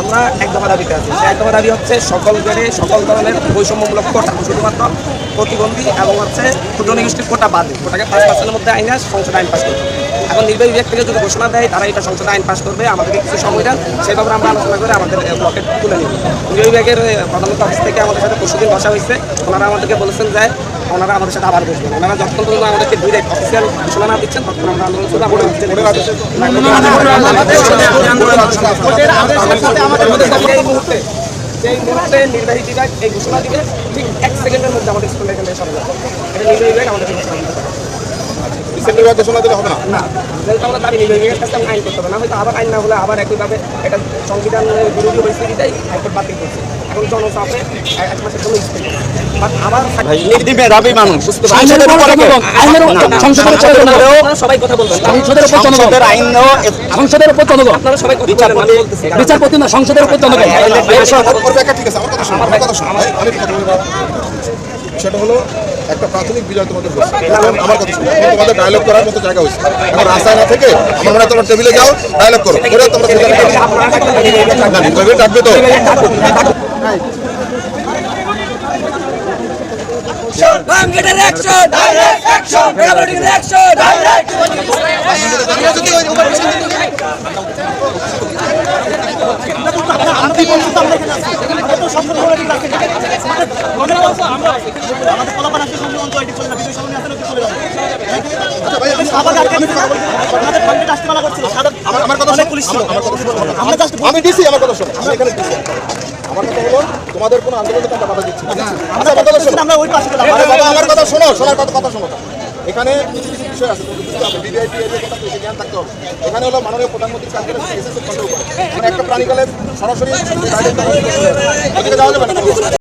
আমরা এক দফা দাবিতে আছি। সেই এক দফা দাবি হচ্ছে সকল গ্রেডে সকল ধরনের বৈষম্যমূলক কোটা শুধুমাত্র প্রতিবন্ধী এবং হচ্ছে ক্ষুদ্র নিগোষ্ঠীর কোটা বাদে কোটাকে পাঁচ পার্সেন্টের মধ্যে আইন আস সংসদে আইন পাস করবে এখন নির্বাহী বিভাগ থেকে যদি ঘোষণা দেয় তারা এটা সংসদে আইন পাস করবে আমাদেরকে কিছু সময় দেন সেই ব্যাপারে আমরা আলোচনা করে আমাদের ব্লকে তুলে নিব। নির্বাহী বিভাগের এ, প্রধানমন্ত্রী অফিস থেকে আমাদের সাথে পরশুদিন বসা হয়েছে। ওনারা আমাদেরকে বলেছেন যে ওনারা আমাদের সাথে আবার বসবেন। ওনারা যতক্ষণ পর্যন্ত আমাদেরকে ডিরেক্ট অফিসিয়াল ঘোষণা না দিচ্ছেন ততক্ষণ আমরা আন্দোলন শুরু আমরা এই মুহূর্তে সেই মুহূর্তে নির্বাহী বিভাগ এই ঘোষণা দিবে ঠিক এক সেকেন্ডের মধ্যে আমাদের স্কুল এখানে সরে যাবে এটা নির্বাহী বিভাগ আমাদের ঘোষণা দিতে ডিসেম্বর ঘোষণা দিলে হবে না? না। যেহেতু আমরা দাবি নির্বাহী বিভাগের কাছে আইন করতে হবে না হয়তো আবার আইন না হলে আবার একইভাবে এটা সংবিধান বিরোধী পরিস্থিতিটাই হাইকোর্ট বাতিল করছে। জনচাপে এক মাসের সংসদের উপর জনগণ, বিচারপতি না। সংসদের উপর জনগণ। সেটা হলো একটা প্রাথমিক বিজয় তোমাদের আমার কথা শোনো তোমাদের ডায়লগ করার মতো জায়গা হয়েছে। এখন রাস্তায় না থেকে আমার মনে হয় তোমার টেবিলে যাও ডায়লগ করো। তোমরা ডাকবে তো। আমি ডিসি আমার কথা শোনো। আমি এখানে ডিসি আমার কথা হলো তোমাদের কোনো আন্দোলনে তোমরা বাধা দিচ্ছি আচ্ছা, আমার কথা শোনো আমরা ওই পাশে আমার কথা শোনো শোনার কথা কথা শোনো এখানে কিছু কিছু বিষয় আছে এর কথা জ্ঞান থাকতে হবে এখানে হলো মাননীয় প্রধানমন্ত্রী কাজ কন্ট্রোল করে মানে একটা প্রাণীকালে সরাসরি যাওয়া যাবে না